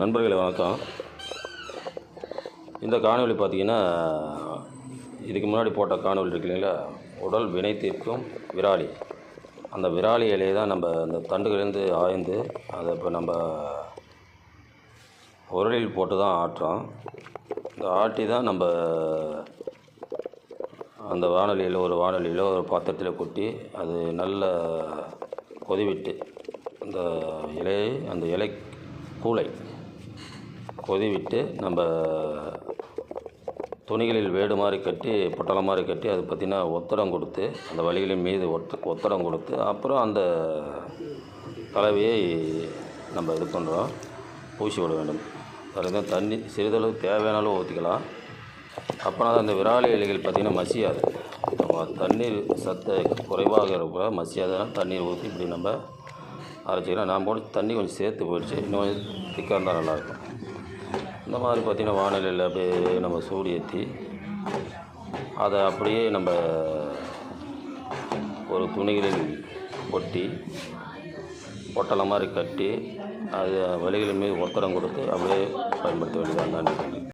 நண்பர்களை வணக்கம். இந்த காணொலி பார்த்தீங்கன்னா இதுக்கு முன்னாடி போட்ட காணொலி இருக்கு இல்லைங்களா? உடல் வினை தீர்க்கும் விராலி. அந்த விராலி இலையை தான் நம்ம அந்த தண்டுகளிலேருந்து ஆய்ந்து அதை இப்போ நம்ம உரலில் போட்டு தான் ஆட்டுறோம். இந்த ஆட்டி தான் நம்ம அந்த வானொலியில் ஒரு வானொலியில் ஒரு பாத்திரத்தில் கொட்டி அது நல்ல கொதிவிட்டு அந்த இலையை அந்த இலை கூளை கொதிவிட்டு நம்ம துணிகளில் வேடு மாதிரி கட்டி பொட்டலம் மாதிரி கட்டி அது பார்த்திங்கன்னா ஒத்தடம் கொடுத்து அந்த வழிகளின் மீது ஒத்த ஒத்தடம் கொடுத்து அப்புறம் அந்த கலவையை நம்ம இது பண்ணுறோம் பூசி விட வேண்டும். அதுதான் தண்ணி சிறிதளவு தேவையான அளவு ஊற்றிக்கலாம் அப்போனா அந்த விராலி இலைகள் பார்த்திங்கன்னா மசியாது. நம்ம தண்ணீர் சத்தை குறைவாக இருக்க மசியாதான் தண்ணீர் ஊற்றி இப்படி நம்ம அரைச்சிக்கலாம் நான் போட்டு தண்ணி கொஞ்சம் சேர்த்து போயிடுச்சு. இன்னும் கொஞ்சம் திக்காக இருந்தால் நல்லாயிருக்கும் இந்த மாதிரி பார்த்திங்கன்னா வானிலையில் அப்படியே நம்ம சூடு ஏற்றி அதை அப்படியே நம்ம ஒரு துணிகளில் ஒட்டி பொட்டலை மாதிரி கட்டி அது வலிகளின் மீது ஒத்தடம் கொடுத்து அப்படியே பயன்படுத்த வேண்டியதாக நன்றி.